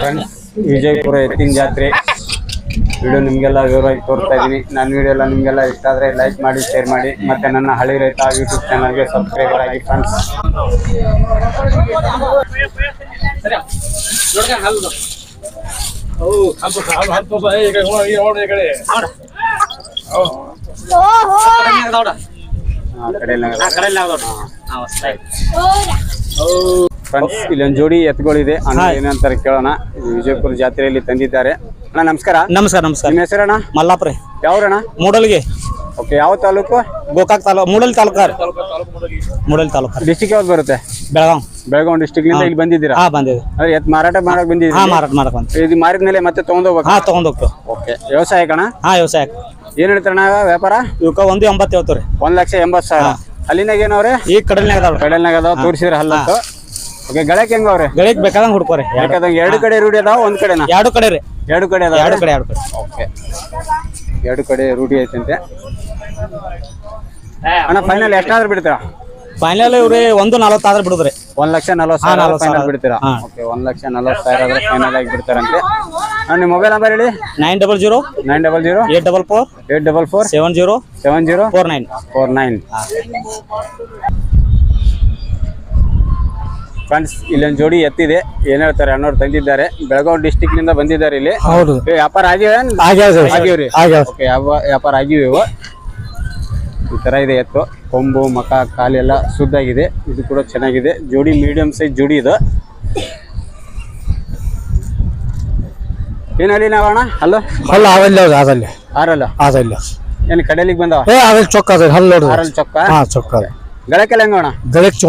Friends Vijayapura ಎತ್ತಿನ ಜಾತ್ರೆ. Video ನಿಮಗೆಲ್ಲ ವಿವರವಾಗಿ ತೋರಿಸ್ತಾ ಇದ್ದೀನಿ ನನ್ನ ವಿಡಿಯೋ ಎಲ್ಲ ನಿಮಗೆಲ್ಲ ಇಷ್ಟ ಆದರೆ ಲೈಕ್ ಮಾಡಿ ಶೇರ್ ಮಾಡಿ. ಮತ್ತೆ ನನ್ನ ಹಳಿ ರೈತ ಯೂಟ್ಯೂಬ್ ಚಾನಲ್ಗೆ ಸಬ್ಸ್ಕ್ರೈಬರ್ ಆಗಿ ಫ್ರೆಂಡ್ಸ್ ಫ್ರೆಂಡ್ಸ್ ಇಲ್ಲೊಂದು ಜೋಡಿ ಎತ್ತುಗಳಿದೆ ಅಣ್ಣ ಏನಂತಾರೆ ಕೇಳೋಣ. ಇದು ವಿಜಯಪುರ ಜಾತ್ರೆಯಲ್ಲಿ ತಂದಿದ್ದಾರೆ. ಅಣ್ಣ ನಮಸ್ಕಾರ. ನಮಸ್ಕಾರ ನಮಸ್ಕಾರ. ನಿಮ್ಮ ಹೆಸರಣ್ಣ? ಮಲ್ಲಾಪುರ ಯಾವ್ರಣ ಮೂಡಲ್ಗೆ. ಓಕೆ ಯಾವ ತಾಲೂಕು? ಗೋಕಾಕ್ ತಾಲೂಕು ಮೂಡಲ್ ತಾಲೂಕು ಮೂಡಲ್ ತಾಲೂಕು ಡಿಸ್ಟಿಕ್ ಯಾವ್ದು ಬರುತ್ತೆ? ಬೆಳಗಾವ್ ಬೆಳಗಾವಿ ಡಿಸ್ಟಿಕ್ನಿಂದ ಇಲ್ಲಿ ಬಂದಿದ್ದೀರಾ? ಹಾ ಬಂದಿದೆ ಅಂದ್ರೆ ಎತ್ ಮಾರಾಟ ಮಾಡಕ್ ಹಾ ಬಂದಿದ್ದೀರಾ ಮಾರಾಟ ಮಾಡಕ್ ಬಂದ ಇದು ಮಾರಿದ ಮೇಲೆ ಮತ್ತೆ ತಗೊಂಡೋಗ್ಬೇಕು ಹಾ ತಗೊಂಡ್ ಹೋಗ್ತು ಓಕೆ ವ್ಯವಸಾಯ ಕಣ? ಹಾ ವ್ಯವಸಾಯ. ಏನ್ ಹೇಳ್ತಾರಣ್ಣ ವ್ಯಾಪಾರ? ಇವಕ್ಕ ಒಂದು ಎಂಬತ್ತು ಹೇಳ್ತೀವಿ ಒಂದ್ ಲಕ್ಷ ಎಂಬತ್ತು ಸಾವಿರ. ಅಲ್ಲಿನಾಗ ಏನವ್ರೆ? ಈ ಕಡಲ್ನಾಗ ಅದಾವ್ರಿ. ಕಡಲ್ನಾಗ ಅದಾವ ತೋರಿಸಿದ್ರೆ ಹಲ್ಲತ್ತು. ಓಕೆ ಗಳಕ್ಕೆ ಹೆಂಗ ಅವ್ರೆ? ಗಳಿಗೆ ಬೇಕಾದಂಗ ಹುಡ್ಕೋರಿ. ಯಾಕಂದ್ರೆ ಎರಡು ಕಡೆ ರೂಢಿ ಅದಾವ ಒಂದ್ ಕಡೆನಾ? ಎರಡು ಕಡೆ ರೀ. ಎರಡು ಕಡೆ ಅದಾವ ಎರಡು ಕಡೆ ಎರಡು ಕಡೆ. ಓಕೆ. ಎರಡು ಕಡೆ ರೂಢಿ ಐತಂತೆ. ಅಣ್ಣ ಫೈನಲ್ ಎಷ್ಟಾದ್ರೂ ಬಿಡ್ತೀರಾ? ಫೈನಲ್ ಇವ್ರಿ ಒಂದು ನಲವತ್ತಾದ್ರೆ ಬಿಡುದ್ರಿ. ಒಂದ್ ಲಕ್ಷ ನಲ್ವತ್ತು ಸಾವಿರ ನಲ್ವತ್ತು ಫೈನಲ್ ಸಾವಿರ. ಬಿಡ್ತೀರಾ? ಹಾ. ಓಕೆ ಒಂದ್ ಲಕ್ಷ ನಲ್ವತ್ತು ಸಾವಿರ ಆದ್ರೆ ಫೈನಲ್ ಆಗಿ ಬಿಡ್ತಾರಂತೆ. ಅಣ್ಣ ನಿಮ್ಮ ಮೊಬೈಲ್ ನಂಬರ್ ಹೇಳಿ. Nine double zero nine double zero eight double four eight double four seven zero seven zero four nine four nine friends ಇಲ್ಲೊಂದು ಜೋಡಿ ಎತ್ತಿದೆ. ಏನ್ ಹೇಳ್ತಾರೆ ಅಣ್ಣವ್ರು ತಂದಿದ್ದಾರೆ. ಬೆಳಗಾವಿ ಡಿಸ್ಟಿಕ್ನಿಂದ ಬಂದಿದ್ದಾರೆ ಇಲ್ಲಿ. ಹೌದು. ಏ, ವ್ಯಾಪಾರ ಆಗಿವ್ರಿ? ಆಗ್ಯಾವ ಓಕೆ ವ್ಯಾಪಾರ ಆಗಿವೆ ಈ ತರ ಇದೆ ಎತ್ತು. ಕೊಂಬು ಮಕ ಕಾಲೆಲ್ಲ ಶುದ್ಧಾಗಿದೆ. ಇದು ಕೂಡ ಚೆನ್ನಾಗಿದೆ. ಜೋಡಿ ಮೀಡಿಯಂ ಸೈಜ್ ಜೋಡಿ ಇದು. ಏನಲ್ಲಿ ನಾವಣ್ಣ ಹಲೋ? ಹಲೋ ಆಗಲ್ಲ ಅದಲ್ಲ ಆರಲ್ಲ ಅದಲ್ಲ ಏನು ಕಡೆಲಿಗೆ ಬಂದವ? ಏ ಚೊಕ್ಕ ಅದ ಹಲ್ಲ ನೋಡ್ರಿ ಆರಲ್ಲಿ ಚೊಕ್ಕ? ಹಾ ಚೊಕ್ಕ ಅದ. ಗಳಕ್ಕೆಲ್ಲ ಅಣ್ಣ?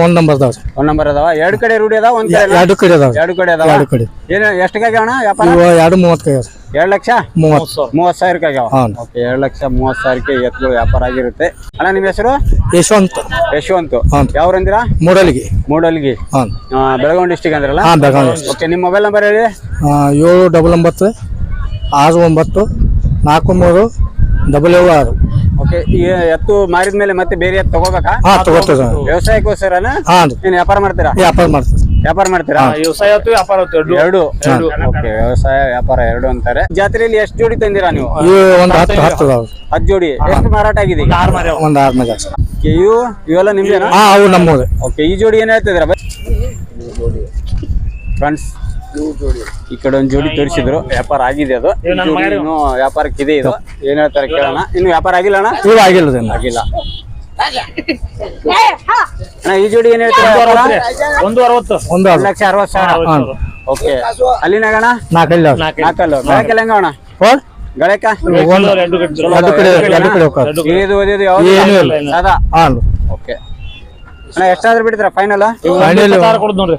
ಒಂದ್ ನಂಬರ್ ಅದಾವ ಒಂದ್ ನಂಬರ್ ಅದಾವ? ಎರಡು ಕಡೆ ರೂಢಿ ಅದಾವ ಒಂದ್ ಕಡೆ ಇಲ್ಲ? ಎರಡು ಕಡೆ ಅದಾವ ಎರಡು ಕಡೆ ಅದಾವ? ಎರಡು ಕಡೆ. ಏನು ಎಷ್ಟಕ್ಕಾಗಿ ಅಣ್ಣ ವ್ಯಾಪಾರ? ಇವ ಎರಡು ಮೂವತ್ತು ಎರಡು ಲಕ್ಷ? ಮೂವತ್ತು. ಮೂವತ್ತು ಸಾವಿರಕ್ಕೆ ಆಗ್ಯಾವ? ಓಕೆ ಎರಡು ಲಕ್ಷ ಮೂವತ್ತು ಸಾವಿರಕ್ಕೆ ಎತ್ತುಗಳು ವ್ಯಾಪಾರ ಆಗಿರುತ್ತೆ. ಅಣ್ಣ ನಿಮ್ಮ ಹೆಸರು? ಯಶವಂತ್. ಯಶವಂತ್. ಹಾಂ. ಯಾವ್ರಂದಿರಾ ಮೂಡಲಿಗೆ. ಮೂಡಲ್ಗಿ. ಹಾಂ ಆ, ಬೆಳಗಾವಿ ಡಿಸ್ಟಿಕ್ ಅಂದ್ರಲ್ಲ? ಹಾಂ ಬೆಳಗಾವಿ ಓಕೆ ನಿಮ್ಮ ಮೊಬೈಲ್ ನಂಬರ್ ಹೇಳಿ. ಆ, ಏಳು ಡಬಲ್ ಒಂಬತ್ತು ಆರು ಒಂಬತ್ತು ನಾಲ್ಕು ಮೂರು ಡಬಲ್ ಏಳು ಆರು. ಓಕೆ ಈ ಎತ್ತು ಮಾರಿದ ಮೇಲೆ ಮತ್ತೆ ಬೇರೆ ಎತ್ತು ತಗೋಬೇಕಾ? ಹಾಂ ತಗೋತದ ವ್ಯವಸಾಯಕ್ಕೋಸ್ಕರನ? ಹಾಂ ಏನು ವ್ಯಾಪಾರ ಮಾಡ್ತೀರಾ? ವ್ಯಾಪಾರ ಮಾಡ್ತದೆ ವ್ಯಾಪಾರ ಮಾಡ್ತೀರಾ? ವ್ಯವಸಾಯ ಆಯ್ತು ವ್ಯಾಪಾರ ಆಯ್ತು ಎರಡು? ಎರಡು. ಓಕೆ ವ್ಯವಸಾಯ ವ್ಯಾಪಾರ ಎರಡು ಅಂತಾರೆ. ಜಾತ್ರೆಯಲ್ಲಿ ಎಷ್ಟು ಜೋಡಿ ತಂದಿರಾ ನೀವು? ಇವು ಒಂದು ಹತ್ತು ಹತ್ತು ಅದಾವ. ಹತ್ತು ಜೋಡಿ. ಎಷ್ಟು ಮಾರಾಟ ಆಗಿದೆ ಈಗ? ಒಂದು ಆರು ಮೇಲೆ Okay, ಇವು? ಇವೆಲ್ಲ ನಿಮ್ದೇನಾ? ಹಾ ಅವು ನಮ್ಮೂರು. ಓಕೆ ಈ ಜೋಡಿ ಏನ್ ಹೇಳ್ತಿದ್ರ ಫ್ರೆಂಡ್ಸ್ ಈ ಕಡೆ ಒಂದ್ ಜೋಡಿ ತೋರಿಸಿದ್ರು. ವ್ಯಾಪಾರ ಆಗಿದೆ ಅದು. ಈ ಜೋಡಿ ಇನ್ನು ವ್ಯಾಪಾರಕ್ಕೆ ಇದೆ ಇದು. ಏನ್ ಹೇಳ್ತಾರೆ ಕೇಳೋಣ. ಇನ್ನು ವ್ಯಾಪಾರ ಆಗಿಲ್ಲ ಅಣ್ಣ? ಇವು ಆಗಿಲ್ಲ ಇದನ್ನ. ಆಗಿಲ್ಲ. ಅಣ್ಣ ಈ ಜೋಡಿ ಏನ್ ಹೇಳ್ತಾರೆ ಒಂದು ಅರವತ್ತು ಒಂದು ಒಂದ್ ಲಕ್ಷ ಅರವತ್ತು ಸಾವಿರ. ಓಕೆ. ಅಲ್ಲಿನಾಗ ಅಣ್ಣ ನಾಲ್ಕಲ್ಲಿ ಅದಾವ. ನಾಲ್ಕಲ್ಲು. ಗಳಕ್ಕೆಲ್ಲ ಹೆಂಗ ಅಣ್ಣ? ಹೋಡ್? ಗಳಕ್ಕ ಒಂದು ಎರಡು ಕಡೆ ಎರಡು ಕಡೆ ಹೋಗ್ತಾರೆ ಇದು ಓದಿದ್ದು ಯಾವ್ದು? ಏನೂ ಇಲ್ಲ. ಸಾದಾ? ಹಾಂ ಓಕೆ. ಅಣ್ಣ ಎಷ್ಟಾದ್ರೂ ಬಿಡ್ತೀರಾ ಫೈನಲ್ ನೋಡ್ರಿ.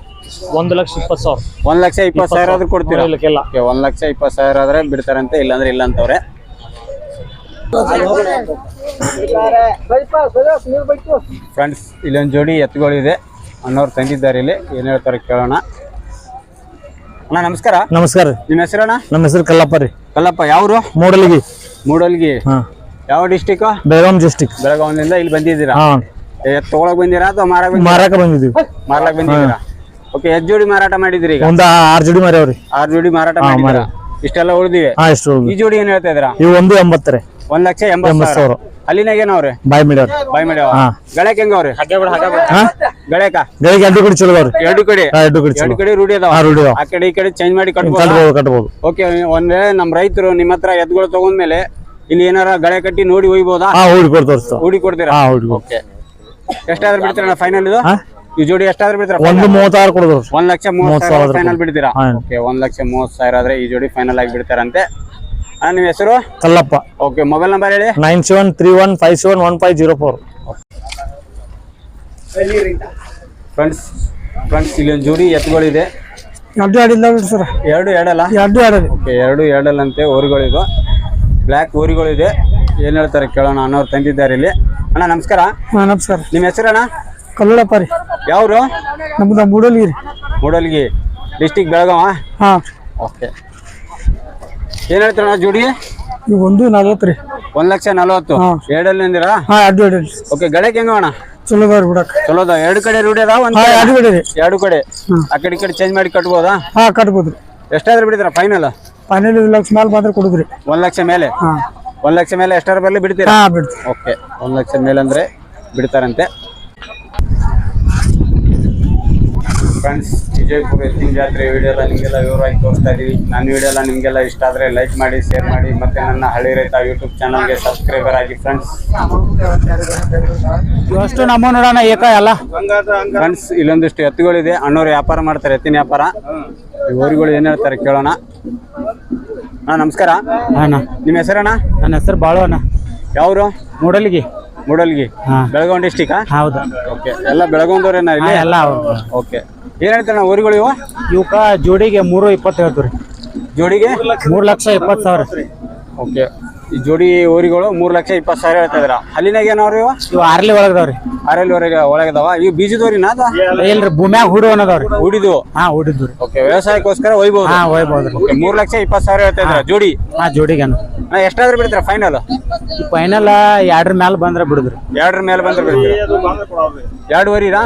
ಒಂದ್ ಲಕ್ಷ ಇಪ್ಪತ್ತು ಸಾವಿರ. ಒಂದ್ ಲಕ್ಷ ಇಪ್ಪತ್ತು ಸಾವಿರ ಆದ್ರೂ ಕೊಡ್ತೀರಾ? ಇಲ್ಲ. ಓಕೆ ಒಂದ್ ಲಕ್ಷ ಇಪ್ಪತ್ತು ಸಾವಿರ ಆದ್ರೆ ಬಿಡ್ತಾರಂತೆ ಇಲ್ಲಾಂದ್ರೆ ಇಲ್ಲ ಅಂತವ್ರೆ ಫ್ರೆಂಡ್ಸ್ ಇಲ್ಲೊಂದು ಜೋಡಿ ಎತ್ತುಗಳಿದೆ. ಅನ್ನೋರು ತಂದಿದ್ದಾರೆ ಇಲ್ಲಿ. ಏನ್ ಹೇಳ್ತಾರೆ ಕೇಳೋಣ. ಅಣ್ಣ ನಮಸ್ಕಾರ. ನಮಸ್ಕಾರ ನಿಮ್ ನಿಮ್ಮ ಹೆಸರಣ್ಣ? ನಮ್ಮ ಹೆಸರು ಕಲ್ಲಪ್ಪ ರೀ. ಕಲ್ಲಪ್ಪ ಯಾವ್ರು? ಮೂಡಲ್ಗಿ. ಮೂಡಲ್ಗಿ. ಹಾಂ. ಯಾವ ಡಿಸ್ಟಿಕ್ ಬೆಳಗಾಂ ಡಿಸ್ಟಿಕ್ ಬೆಳಗಾವಿಂದ ಇಲ್ಲಿ ಬಂದಿದ್ದೀರಾ? ತಗೊಳಕ್ ಬಂದಿರಾ ಅಥವಾ ಮಾರಕ್ ಬಂದಿರಾ? ಮಾರಾಕ ಬಂದಿದ್ದೀವಿ. ಮಾರ್ಲಕ್ ಬಂದಿದ್ದೀರಾ? ಓಕೆ ಎಷ್ಟ್ ಜೋಡಿ ಮಾರಾಟ ಮಾಡಿದ್ರಿ ಈಗ? ಒಂದು ಆರು ಜೋಡಿ ಮಾರ್ಯಾವ್ರಿ. ಆರ್ ಜೋಡಿ ಮಾರಾಟ ಮಾಡಿದ್ದೀರಾ? ಇಷ್ಟೆಲ್ಲ ಉಳಿದಿವೆ? ಹಾಂ ಎಷ್ಟು ಈ ಜೋಡಿ ಏನ್ ಹೇಳ್ತಾ ಇದ್ರ ಇವು ಒಂದು ಎಂಬತ್ತರ. ಒಂದ್ ಲಕ್ಷ ಎಂಬತ್ತು ಸಾವಿರ. ಅಲ್ಲಿನಾಗ ಏನವ್ರಿ ಬಾಯ್ ಮಿಡಿಯವ್ರಿ ಬಾಯ್ ಮಾಡ್ಯಾವ ಹಾ. ಗಳಕ್ ಹೆಂಗವ್ರಿ ಹಾಂ? ಗಳಕ ಗಳಿಗೆ ಎರಡು ಕಡೆ ಚಲೋ ಅದಾವ್ರಿ ಎರಡು ಕಡೆ. ಹಾಂ ಎರಡು ಕಡೆ ಎರಡು ಚಲೋ. ಕಡೆ ರೂಢಿ ಅದಾವ. ಹಾಂ ರೂಢಿ ಅದಾವ. ಆ ಕಡೆ ಈ ಕಡೆ ಚೇಂಜ್ ಮಾಡಿ ಕಟ್ಬೋದು? ಕಟ್ಬೋದು ಕಟ್ಬೋದು. ಓಕೆ ಒಂದ್ ವೇಳೆ ನಮ್ ರೈತರು ನಿಮ್ ಹತ್ರ ಎದ್ಗಳು ತಗೊಂಡ್ಮೇಲೆ ಇಲ್ಲಿ ಏನಾರ ಗಳೆ ಕಟ್ಟಿ ನೋಡಿ ಒಯ್ಬೋದಾ? ಹಾಂ ಹುಡಿ ಕೊಡ್ ತೋರಿಸ್ತಾವ ಹೂಡಿ ಕೊಡ್ತೀರಾ? ಹಾಂ ಹುಡಿ ಓಕೆ ಎಷ್ಟಾದ್ರೂ ಬಿಡ್ತೀರಾ ಫೈನಲ್ ಇದು? ಈ ಜೋಡಿ ಎಷ್ಟಾದ್ರೂ ಬಿಡ್ತೀರಾ ಒಂದು ಮೂವತ್ತಾರು ಕೊಡೋದು ಒಂದ್ ಲಕ್ಷ ಮೂವತ್ತು ಸಾವಿರ ಫೈನಲ್ ಬಿಡ್ತೀರಾ? ಓಕೆ ಒಂದ್ ಲಕ್ಷ ಮೂವತ್ತು ಸಾವಿರ ಆದ್ರೆ ಈ ಜೋಡಿ ಫೈನಲ್ ಆಗಿ ಬಿಡ್ತಾರಂತೆ. ಅಣ್ಣ ನಿಮ್ಮ ಹೆಸರು? ಕಲ್ಲಪ್ಪ. ಓಕೆ ಮೊಬೈಲ್ ನಂಬರ್ ಹೇಳಿ. Nine seven three one five seven one five zero four friends friends ಇಲ್ಲೊಂದು ಜೋಡಿ ಎತ್ತುಗಳಿದೆ. ಎರಡು ಆಡಿಲ್ಲ ಸರ್. ಎರಡು ಎರಡಲ್ಲ? ಎರಡು ಆಡೋದು ಓಕೆ ಎರಡು ಎರಡಲ್ಲಂತೆ ಊರುಗಳಿದು. ಬ್ಲ್ಯಾಕ್ ಊರುಗಳಿದೆ. ಏನು ಹೇಳ್ತಾರೆ ಕೇಳೋಣ ಅನ್ನೋರು ತಂದಿದ್ದಾರೆ ಇಲ್ಲಿ. ಅಣ್ಣ ನಮಸ್ಕಾರ. ಹಾಂ ನಮಸ್ಕಾರ. ನಿಮ್ಮ ಹೆಸರಣ್ಣ? ಅಣ್ಣ ರೀ. ಯಾವ್ರು? ನಮ್ದು ಮೂಡಲ್ಗಿ ರೀ. ಮೂಡಲ್ಗಿ. ಡಿಸ್ಟಿಕ್ ಬೆಳಗಾವ? ಹಾಂ. ಓಕೆ. ಏನ್ ಹೇಳ್ತೀರಣ್ಣ ಜೋಡಿ? ಇವು ಒಂದು ನಲ್ವತ್ತು ರೀ. ಒಂದ್ ಲಕ್ಷ ನಲವತ್ತು. ಹಾ. ಎರಡಲ್ಲಿ ಅಂದಿರಾ ಹಾಂ ಎರಡು ಎರಡು ಓಕೆ ಗಳಕ್ಕೆ ಹೆಂಗ ಅಣ್ಣ? ಚಲೋ ಅದಾವ್ರಿ ಬಿಡಕ್. ಚಲೋ ಅದ ಎರಡು ಕಡೆ ರೂಢಿ ಅದಾವ ಒಂದ್ ಹಾ ಕಡೆ? ಎರಡು ರೀ. ಎರಡು ಕಡೆ. ಆ ಕಡೆ ಈ ಕಡೆ ಚೇಂಜ್ ಮಾಡಿ ಕಟ್ಬೋದಾ? ಹಾ ಕಟ್ಬೋದ್ರಿ ಎಷ್ಟಾದ್ರೂ ಬಿಡಿದ್ರ ಫೈನಲ್ ಫೈನಲ್ ಲಕ್ಷ ಮೇಲೆ ಬಂದ್ರೆ ಕೊಡುದ್ರಿ ಒಂದ್ ಲಕ್ಷ ಮೇಲೆ? ಹಾ. ಒಂದ್ ಲಕ್ಷ ಮೇಲೆ ಎಷ್ಟರ ಬರ್ಲಿ ಬಿಡ್ತೀರಾ? ಹಾ ಬಿಡ್ತೀವಿ. ಓಕೆ ಒಂದ್ ಲಕ್ಷ ಮೇಲೆ ಅಂದ್ರೆ ಬಿಡ್ತಾರಂತೆ. ಫ್ರೆಂಡ್ಸ್ ವಿಜಯಪುರ ಎತ್ತಿನ ಜಾತ್ರೆ ವಿಡಿಯೋ ಎಲ್ಲ ನಿಮಗೆಲ್ಲ ವಿವರವಾಗಿ ತೋರಿಸ್ತಾ ಇದೀವಿ. ನನ್ನ ವಿಡಿಯೋ ಎಲ್ಲ ನಿಮಗೆಲ್ಲ ಇಷ್ಟ ಆದರೆ ಲೈಕ್ ಮಾಡಿ ಶೇರ್ ಮಾಡಿ ಮತ್ತೆ ನನ್ನ ಹಳ್ಳಿ ರೈತ ಯೂಟ್ಯೂಬ್ ಚಾನಲ್ಗೆ ಸಬ್ಸ್ಕ್ರೈಬರ್ ಆಗಿ ಫ್ರೆಂಡ್ಸ್ ನಮ್ಮ ನೋಡೋಣ ಏಕ ಅಲ್ಲ ಫ್ರೆಂಡ್ಸ್ ಇಲ್ಲೊಂದಿಷ್ಟು ಎತ್ತುಗಳಿದೆ. ಅಣ್ಣವ್ರು ವ್ಯಾಪಾರ ಮಾಡ್ತಾರೆ ಎತ್ತಿನ ವ್ಯಾಪಾರ. ಈ ಊರುಗಳು ಏನು ಹೇಳ್ತಾರೆ ಕೇಳೋಣ. ಹಾಂ ನಮಸ್ಕಾರ. ಅಣ್ಣ. ನಿಮ್ಮ ಹೆಸರಣ್ಣ? ನನ್ನ ಹೆಸರು ಬಾಳು ಅಣ್ಣ. ಯಾವರು? ಮೂಡಲ್ಗಿ. ಮೂಡಲ್ಗಿ. ಬೆಳಗಾವ್ ಬೆಳಗಾವಿ ಡಿಸ್ಟಿಕಾ ಹೌದು. ಓಕೆ. ಎಲ್ಲ ಬೆಳಗಾವಿದವ್ರೇನ ಇಲ್ಲಿ? ಎಲ್ಲ ಓಕೆ. ಏನು ಹೇಳ್ತಾರಣ್ಣ ಊರುಗಳು ಇವು? ಇವಕ್ಕ ಜೋಡಿಗೆ ಮೂರು ಇಪ್ಪತ್ತು ಹೇಳ್ತೀವಿ ಜೋಡಿಗೆ? ಮೂರು ಲಕ್ಷ ಇಪ್ಪತ್ತು ಸಾವಿರ. ಓಕೆ. ಈ ಜೋಡಿ ಊರಿಗಳು ಮೂರು ಲಕ್ಷ ಇಪ್ಪತ್ತು ಸಾವಿರ ಹೇಳ್ತಾ ಇದ್ರ ಅಲ್ಲಿನಾಗ ಏನವ್ರಿ ಇವ? ಇವು ಆರ್ಲಿ ಒಳಗದವ್ರಿ. ಒಳಗೆ ಒಳಗದವ? ಇವು ಬೀಜದವ್ರಿನ ಅದ ಇಲ್ರಿ ಭೂಮ್ಯಾಗ ಹೂಡು ಅನ್ನೋದವ್ರಿ. ಉಡಿದು ಹಾ ಹೂಡಿದ್ದು ಓಕೆ ವ್ಯವಸಾಯಕ್ಕೋಸ್ಕರ ಒಯ್ಬೋದು? ಹಾ ಒಯ್ಬೋದ್ರಿ ಓಕೆ ಮೂರು ಲಕ್ಷ ಇಪ್ಪತ್ತು ಸಾವಿರ ಹೇಳ್ತಾ ಇದ್ರ ಜೋಡಿ? ಹಾ ಜೋಡಿಗೆ ನಾ ಎಷ್ಟಾದ್ರೂ ಬಿಡ್ತಾರ ಫೈನಲ್ ಫೈನಲ್ ಎರಡ್ರ ಮ್ಯಾಲ ಬಂದ್ರೆ ಬಿಡುದ್ರಿ. ಎರಡರ ಮೇಲೆ ಬಂದ್ರೆ ಬಿಡ್ತೀರಾ? ಎರಡುವರಿರಾ